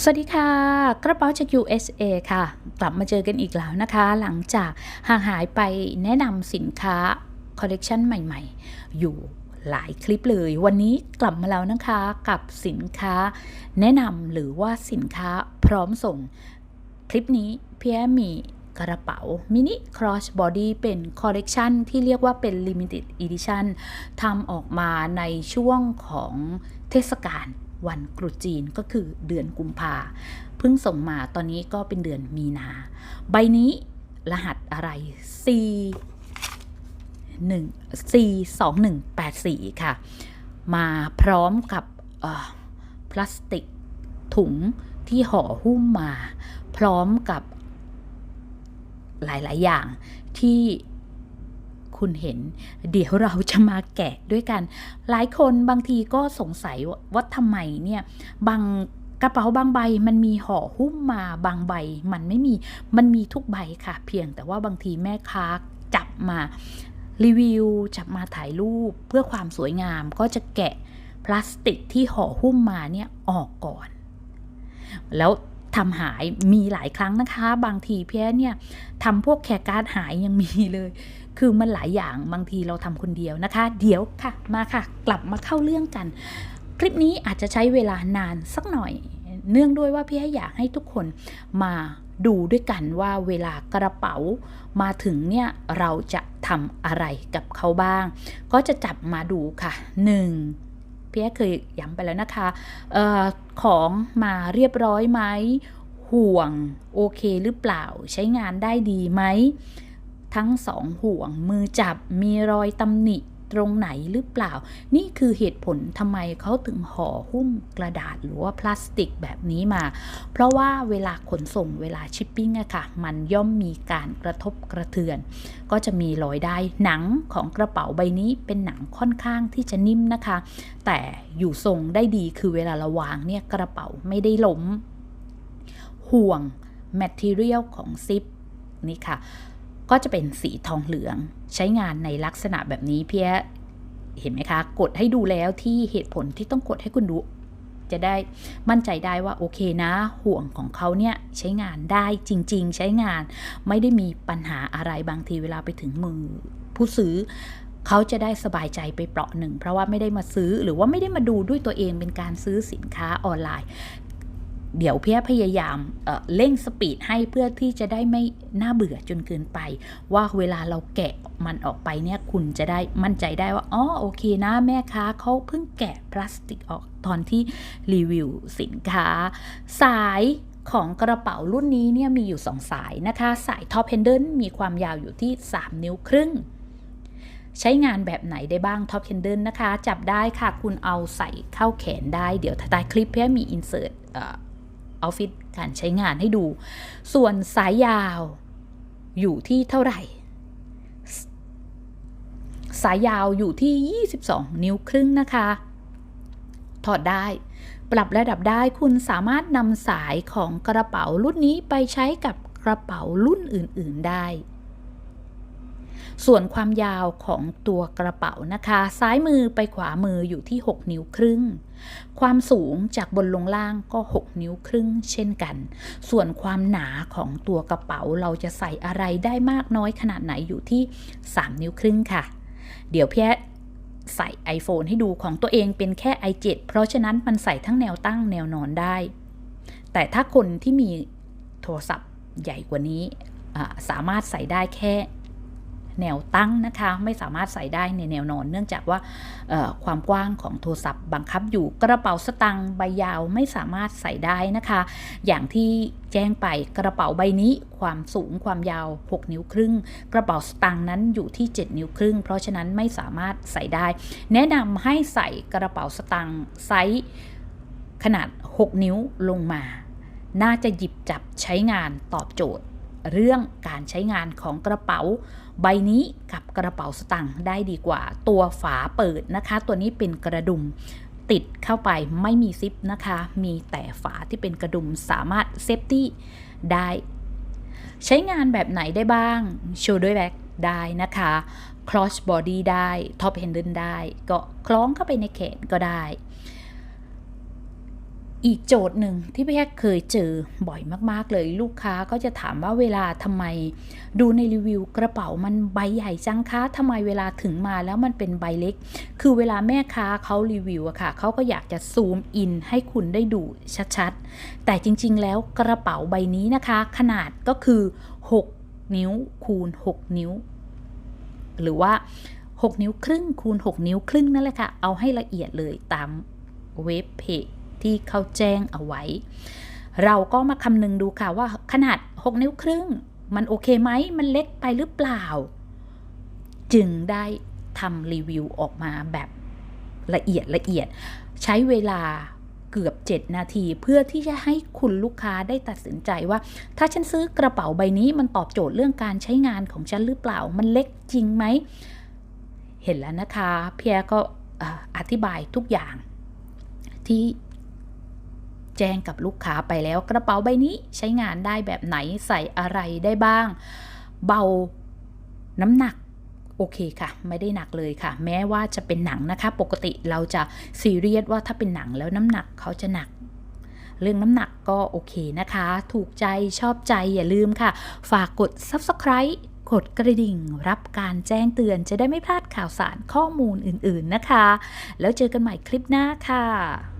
สวัสดีค่ะ กระเป๋าจาก USA ค่ะ กลับมาเจอกันอีกแล้วนะคะ หลังจากห่างหายไปแนะนำสินค้าคอลเลกชันใหม่ๆ อยู่หลายคลิปเลย วันนี้กลับมาแล้วนะคะกับสินค้า แนะนำหรือว่าสินค้าพร้อมส่ง คลิปนี้พี่แอมีกระเป๋ามินิครอสบอดี้เป็นคอลเลกชันที่เรียกว่าเป็น Limited Edition ทำออกมาในช่วงของเทศกาล วันกรุจีนก็คือเดือนกุมภาเพิ่งส่งมาตอนนี้ก็เป็นเดือนมีนา ใบนี้รหัสอะไร C 1 C 2 1 8 4 ค่ะ มาพร้อมกับพลาสติกถุงที่ห่อหุ้มมา พร้อมกับหลาย ๆ อย่างที่ คุณเห็น เดี๋ยวเราจะมาแกะด้วยกัน หลายคนบางทีก็สงสัยว่าทำไมเนี่ยบางกระเป๋าบางใบมันมีห่อหุ้มมาบางใบ มันไม่มีมันมีทุกใบค่ะ เพียงแต่ว่าบางทีแม่ค้าจับมารีวิวจับมาถ่ายรูปเพื่อความสวยงามก็จะแกะพลาสติกที่ห่อหุ้มมาเนี่ยออกก่อน แล้วทำหายมีหลายครั้งนะคะ บางทีเพี้ยเนี่ยทำพวกแคร์การ์ดหายยังมีเลย คือมันหลายอย่างบางทีเราทำคนเดียวนะคะ เดี๋ยวค่ะมาค่ะ กลับมาเข้าเรื่องกัน คลิปนี้อาจจะใช้เวลานานสักหน่อย เนื่องด้วยว่าพี่ให้อยากให้ทุกคนมาดูด้วยกันว่าเวลากระเป๋ามาถึงเนี่ยเราจะทำอะไรกับเขาบ้าง ก็จะจับมาดูค่ะ 1. พี่เคยย้ำไปแล้วนะคะออของมาเรียบร้อยไหมห่วงโอเคหรือเปล่าใช้งานได้ดีไหม ทั้งสองห่วง มือจับมีรอยตำหนิตรงไหนหรือเปล่า นี่คือเหตุผลทำไมเขาถึงห่อหุ้มกระดาษหรือว่าพลาสติกแบบนี้มา เพราะว่าเวลาขนส่งเวลาชิปปิ้งอะค่ะ มันย่อมมีการกระทบกระเทือน ก็จะมีรอยได้หนังของกระเป๋าใบนี้เป็นหนังค่อนข้างที่จะนิ่มนะคะ แต่อยู่ทรงได้ดีคือเวลาเราวางเนี่ยกระเป๋าไม่ได้ล้มห่วง material ของซิปนี่ค่ะ ก็จะเป็นสีทองเหลือง ใช้งานในลักษณะแบบนี้เพียเห็นไหมคะ กดให้ดูแล้วที่เหตุผลที่ต้องกดให้คุณดู จะได้มั่นใจได้ว่าโอเคนะ ห่วงของเขาเนี่ยใช้งานได้จริง ๆ ใช้งานไม่ได้มีปัญหาอะไรบางทีเวลาไปถึงมือ ผู้ซื้อเขาจะได้สบายใจไปเปราะหนึ่ง เพราะว่าไม่ได้มาซื้อหรือว่าไม่ได้มาดูด้วยตัวเองเป็นการซื้อสินค้าออนไลน์ เดี๋ยวเพียพยายามเเร่งสปีดให้เพื่อที่จะได้ไม่น่าเบื่อจนเกินไป ว่าเวลาเราแกะมันออกไปเนี่ยคุณจะได้มั่นใจได้ว่าอ๋อโอเคนะแม่ค้าเขาเพิ่งแกะพลาสติกออกตอนที่รีวิวสินค้า สายของกระเป๋ารุ่นนี้เนี่ยมีอยู่ 2 สายนะคะ สายท็อปเฮนเดิลมีความยาวอยู่ที่ 3 นิ้วครึ่ง ใช้งานแบบไหนได้บ้างท็อปเฮนเดิลนะคะ จับได้ค่ะ คุณเอาใส่เข้าแขนได้ เดี๋ยวท้ายคลิปเพื่อมีอินเสิร์ต ออฟฟิศการใช้งานให้ดู ส่วนสายยาวอยู่ที่เท่าไหร่ สายยาวอยู่ที่ 22 นิ้วครึ่งนะคะ ถอดได้ ปรับระดับได้คุณสามารถนำสายของกระเป๋ารุ่นนี้ไปใช้กับกระเป๋ารุ่นอื่น ๆ ได้ ส่วนความยาวของตัวกระเป๋านะคะ ซ้ายมือไปขวามืออยู่ที่ 6 นิ้วครึ่ง ความสูงจากบนลงล่างก็ 6 นิ้วครึ่งเช่นกัน ส่วนความหนาของตัวกระเป๋าเราจะใส่อะไรได้มากน้อยขนาดไหนอยู่ที่ 3 นิ้วครึ่งค่ะ เดี๋ยวพี่ใส่ iPhone ให้ดูของตัวเองเป็นแค่ i7 เพราะฉะนั้นมันใส่ทั้งแนวตั้งแนวนอนได้ แต่ถ้าคนที่มีโทรศัพท์ใหญ่กว่านี้สามารถใส่ได้แค่ แนวตั้งนะคะ ไม่สามารถใส่ได้ในแนวนอน เนื่องจากว่าความกว้างของโทรศัพท์บังคับอยู่กระเป๋าสตางค์ใบยาวไม่สามารถใส่ได้นะคะ อย่างที่แจ้งไปกระเป๋าใบนี้ความสูงความยาว 6 นิ้วครึ่ง กระเป๋าสตางค์นั้นอยู่ที่ 7 นิ้วครึ่ง เพราะฉะนั้นไม่สามารถใส่ได้ แนะนำให้ใส่กระเป๋าสตางค์ไซส์ขนาด 6 นิ้วลงมา น่าจะหยิบจับใช้งานตอบโจทย์ เรื่องการใช้งานของกระเป๋า ใบนี้กับกระเป๋าสตางค์ได้ดีกว่า ตัวฝาเปิดนะคะ ตัวนี้เป็นกระดุมติดเข้าไปไม่มีซิปนะคะ มีแต่ฝาที่เป็นกระดุมสามารถเซฟตี้ได้ ใช้งานแบบไหนได้บ้าง shoulder bag ได้นะคะ cross body ได้ top handle ได้ ก็คล้องเข้าไปในแขนก็ได้ อีกโจทย์หนึ่งที่พี่แอ๊กเคยเจอบ่อยมากๆเลย ลูกค้าก็จะถามว่าเวลาทำไม ดูในรีวิวกระเป๋ามันใบใหญ่จังคะทำไมเวลาถึงมาแล้วมันเป็นใบเล็ก คือเวลาแม่ค้าเขารีวิวอะค่ะเขาก็อยากจะซูมอินให้คุณได้ดูชัดๆ แต่จริงๆแล้วกระเป๋าใบนี้นะคะ ขนาดก็คือ 6 นิ้วคูณ 6 นิ้ว หรือว่า 6 นิ้วครึ่งคูณ 6 นิ้วครึ่งนั่นแหละค่ะเอาให้ละเอียดเลยตามเว็บเพจ ที่เขาแจ้งเอาไว้ เราก็มาคำนึงดูค่ะว่าขนาด 6 นิ้วครึ่ง มันโอเคไหมมันเล็กไปหรือเปล่า จึงได้ทำรีวิวออกมาแบบละเอียดละเอียด ใช้เวลาเกือบ 7 นาทีเพื่อที่จะให้คุณลูกค้าได้ตัดสินใจว่า ถ้าฉันซื้อกระเป๋าใบนี้มันตอบโจทย์เรื่องการใช้งานของฉันหรือเปล่า มันเล็กจริงไหม เห็นแล้วนะคะ เพียก็อธิบายทุกอย่างที่ จ้งกับลูกค้าไปแล้ว กระเป๋าใบนี้ใช้งานได้แบบไหนใส่อะไรได้บ้าง เบาน้ำหนักโอเคค่ะ ไม่ได้หนักเลยค่ะ แม้ว่าจะเป็นหนังนะคะ ปกติเราจะซีเรียสว่าถ้าเป็นหนังแล้วน้ำหนักเขาจะหนัก เรื่องน้ำหนักก็โอเคนะคะ ถูกใจชอบใจอย่าลืมค่ะ ฝากกด subscribe กดกระดิ่ง รับการแจ้งเตือนจะได้ไม่พลาดข่าวสารข้อมูลอื่นๆนะคะ แล้วเจอกันใหม่คลิปหน้าค่ะ